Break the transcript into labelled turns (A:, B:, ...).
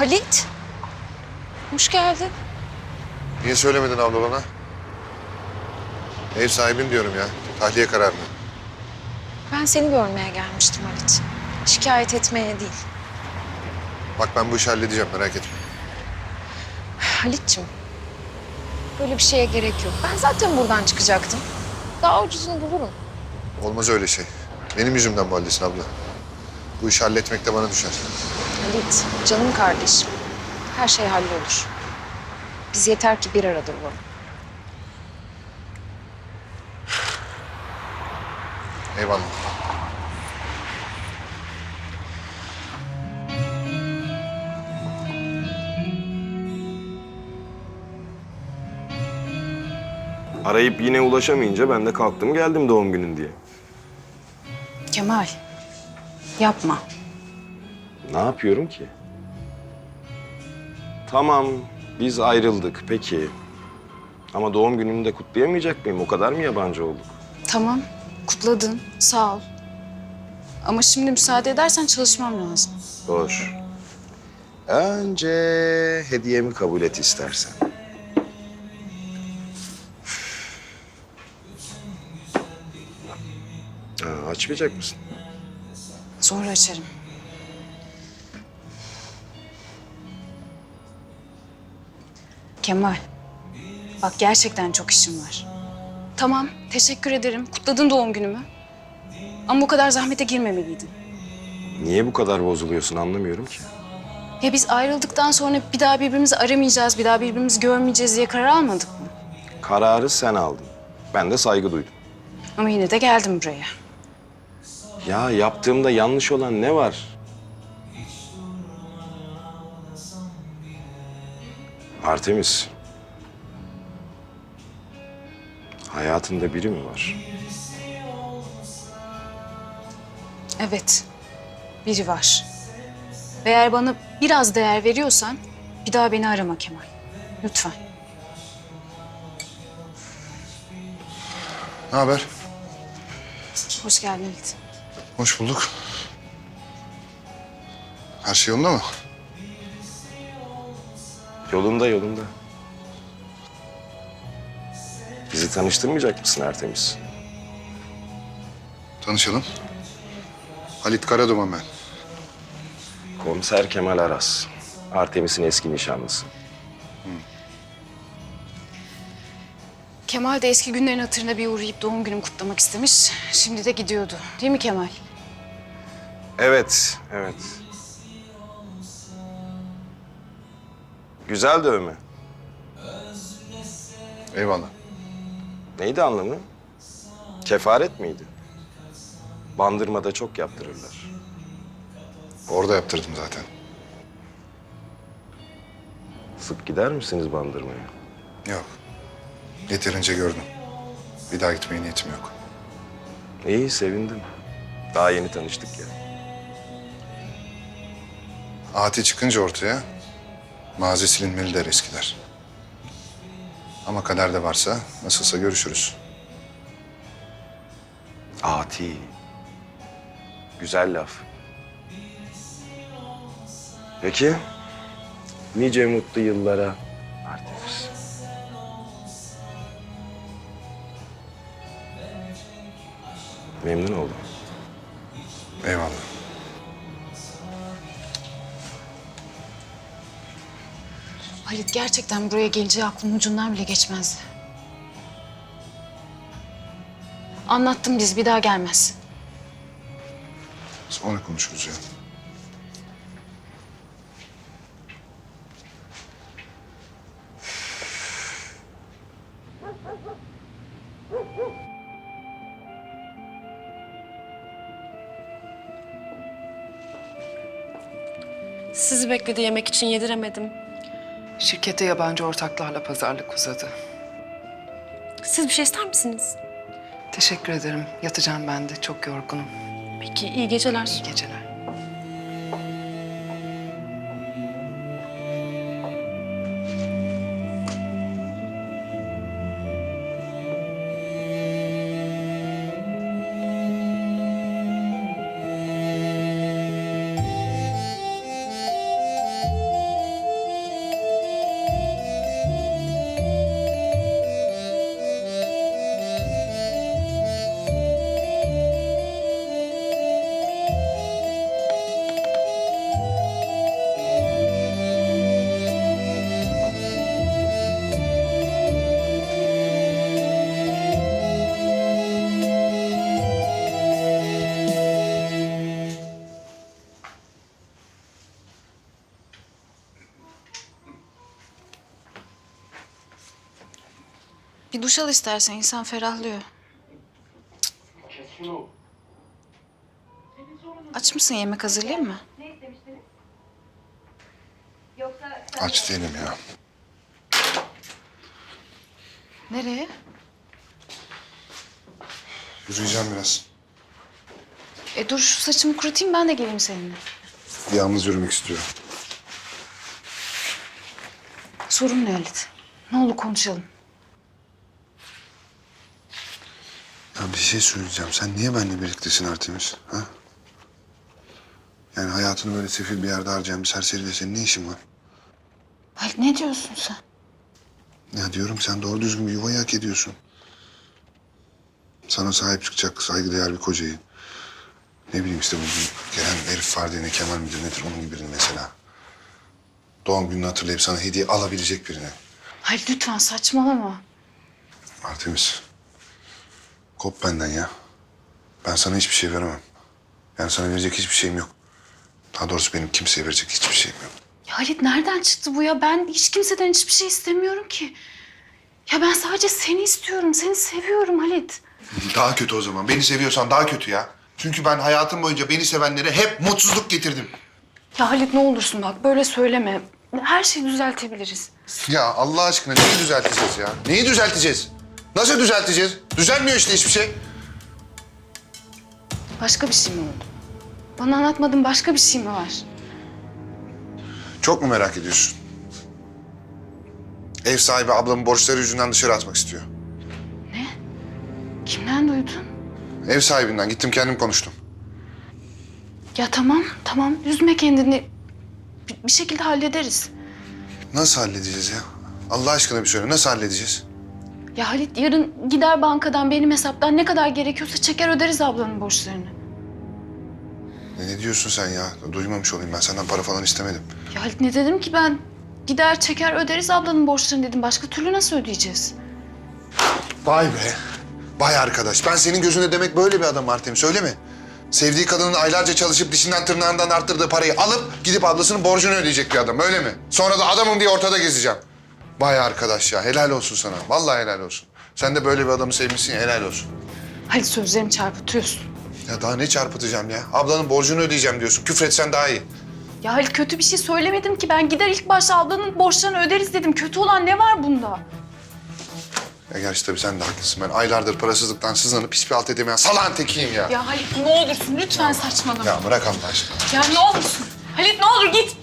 A: Halit. Hoş geldin.
B: Niye söylemedin abla bana? Ev sahibin diyorum ya. Tahliye kararını.
A: Ben seni görmeye gelmiştim Halit. Şikayet etmeye değil.
B: Bak ben bu işi halledeceğim merak etme.
A: Halit'ciğim. Böyle bir şeye gerek yok. Ben zaten buradan çıkacaktım. Daha ucuzunu bulurum.
B: Olmaz öyle şey. Benim yüzümden bu haldesin abla. Bu işi halletmek de bana düşer.
A: Halit, canım kardeşim. Her şey hallolur. Biz yeter ki bir arada olalım.
B: Eyvallah.
C: Arayıp yine ulaşamayınca ben de kalktım geldim doğum günün diye.
A: Kemal, yapma.
C: Ne yapıyorum ki? Tamam, biz ayrıldık peki. Ama doğum gününü de kutlayamayacak mıyım? O kadar mı yabancı olduk?
D: Tamam, kutladın. Sağ ol. Ama şimdi müsaade edersen çalışmam lazım.
C: Hoş. Önce hediyemi kabul et istersen. Ha, açmayacak mısın?
D: Sonra açarım. Kemal, bak gerçekten çok işim var. Tamam, teşekkür ederim. Kutladın doğum günümü. Ama bu kadar zahmete girmemeliydin.
C: Niye bu kadar bozuluyorsun anlamıyorum ki.
D: Ya biz ayrıldıktan sonra bir daha birbirimizi aramayacağız, bir daha birbirimizi görmeyeceğiz diye karar almadık mı?
C: Kararı sen aldın. Ben de saygı duydum.
D: Ama yine de geldim buraya.
C: Ya yaptığımda yanlış olan ne var? Artemis. Hayatında biri mi var?
D: Evet, biri var. Ve eğer bana biraz değer veriyorsan bir daha beni arama Kemal. Lütfen.
B: Ne haber?
D: Hoş geldin Halit.
B: Hoş bulduk. Her şey yolunda mı?
C: Yolunda yolunda. Bizi tanıştırmayacak mısın Artemis?
B: Tanışalım. Halit Karaduman ben.
C: Komiser Kemal Aras. Artemis'in eski nişanlısı.
D: Kemal de eski günlerin hatırına bir uğrayıp doğum günümü kutlamak istemiş. Şimdi de gidiyordu. Değil mi Kemal?
C: Evet, evet. Güzel dövme.
B: Eyvallah.
C: Neydi anlamı? Kefaret miydi? Bandırmada çok yaptırırlar.
B: Orada yaptırdım zaten.
C: Sık gider misiniz bandırmaya?
B: Yok. Yeterince gördüm. Bir daha gitmeye niyetim yok.
C: İyi, sevindim. Daha yeni tanıştık ya.
B: Ati çıkınca ortaya mazi silinmeli der eskiler. Ama kaderde varsa nasılsa görüşürüz.
C: Ati. Güzel laf. Peki, nice mutlu yıllara Artemis. Memnun oldum.
B: Eyvallah.
D: Halit gerçekten buraya geleceği aklımın ucundan bile geçmezdi. Anlattım biz bir daha gelmez.
B: Sonra konuşuruz ya.
E: Sizi bekledi yemek için yediremedim.
F: Şirkete yabancı ortaklarla pazarlık uzadı.
E: Siz bir şey ister misiniz?
F: Teşekkür ederim. Yatacağım ben de. Çok yorgunum.
E: Peki iyi geceler.
F: İyi geceler.
D: Bir duş al istersen insan ferahlıyor. Aç mısın yemek hazırlayayım mı?
B: Aç değilim ya.
D: Nereye?
B: Yürüyeceğim biraz.
D: E dur şu saçımı kurutayım ben de geleyim seninle.
B: Yalnız yürümek istiyorum.
D: Sorun ne Halit? Ne olur konuşalım.
B: Bir şey söyleyeceğim. Sen niye benimle birliktesin Artemis? Ha? Yani hayatını böyle sefil bir yerde harcayan bir serseriyle senin ne işin var?
D: Halit ne diyorsun sen?
B: Ya diyorum sen doğru düzgün bir yuvayı hak ediyorsun. Sana sahip çıkacak saygıdeğer bir kocayı. Ne bileyim işte bu gelen herif var diye ne Kemal midir nedir onun gibi birini mesela. Doğum gününü hatırlayıp sana hediye alabilecek birini.
D: Halit lütfen saçmalama.
B: Artemis. Kop benden ya. Ben sana hiçbir şey veremem. Yani sana verecek hiçbir şeyim yok. Daha doğrusu benim kimseye verecek hiçbir şeyim yok.
D: Ya Halit nereden çıktı bu ya? Ben hiç kimseden hiçbir şey istemiyorum ki. Ya ben sadece seni istiyorum. Seni seviyorum Halit.
B: Daha kötü o zaman. Beni seviyorsan daha kötü ya. Çünkü ben hayatım boyunca beni sevenlere hep mutsuzluk getirdim.
D: Ya Halit ne olursun bak böyle söyleme. Her şeyi düzeltebiliriz.
B: Ya Allah aşkına neyi düzelteceğiz ya? Neyi düzelteceğiz? Nasıl düzelteceğiz? Düzelmiyor işte hiçbir şey.
D: Başka bir şey mi oldu? Bana anlatmadığın başka bir şey mi var?
B: Çok mu merak ediyorsun? Ev sahibi ablamı borçları yüzünden dışarı atmak istiyor.
D: Kimden duydun?
B: Ev sahibinden gittim kendim konuştum.
D: Ya tamam, tamam. Üzme kendini. Bir, bir şekilde hallederiz.
B: Nasıl halledeceğiz ya? Allah aşkına bir söyle nasıl halledeceğiz?
D: Ya Halit yarın gider bankadan benim hesaptan ne kadar gerekiyorsa çeker öderiz ablanın borçlarını.
B: Ne, ne diyorsun sen ya? Duymamış olayım ben senden para falan istemedim.
D: Ya Halit ne dedim ki ben? Gider çeker öderiz ablanın borçlarını dedim. Başka türlü nasıl ödeyeceğiz?
B: Vay be. Vay arkadaş. Ben senin gözünde demek böyle bir adam Artemis öyle mi? Sevdiği kadının aylarca çalışıp dişinden tırnağından arttırdığı parayı alıp gidip ablasının borcunu ödeyecek bir adam öyle mi? Sonra da adamım diye ortada gezeceğim. Vay arkadaş ya helal olsun sana. Vallahi helal olsun. Sen de böyle bir adamı sevmişsin ya helal olsun.
D: Halit sözlerimi çarpıtıyorsun.
B: Ya daha ne çarpıtacağım ya? Ablanın borcunu ödeyeceğim diyorsun. Küfretsen daha iyi.
D: Ya Halit kötü bir şey söylemedim ki. Ben gider ilk başta ablanın borçlarını öderiz dedim. Kötü olan ne var bunda?
B: Ya gerçi tabii sen de haklısın. Ben aylardır parasızlıktan sızlanıp hiçbir alt edemeyen salağın tekiyim ya.
D: Ya Halit ne olursun lütfen saçmalama.
B: Ya bırak Allah aşkına.
D: Ya ne olursun. Halit ne olur git.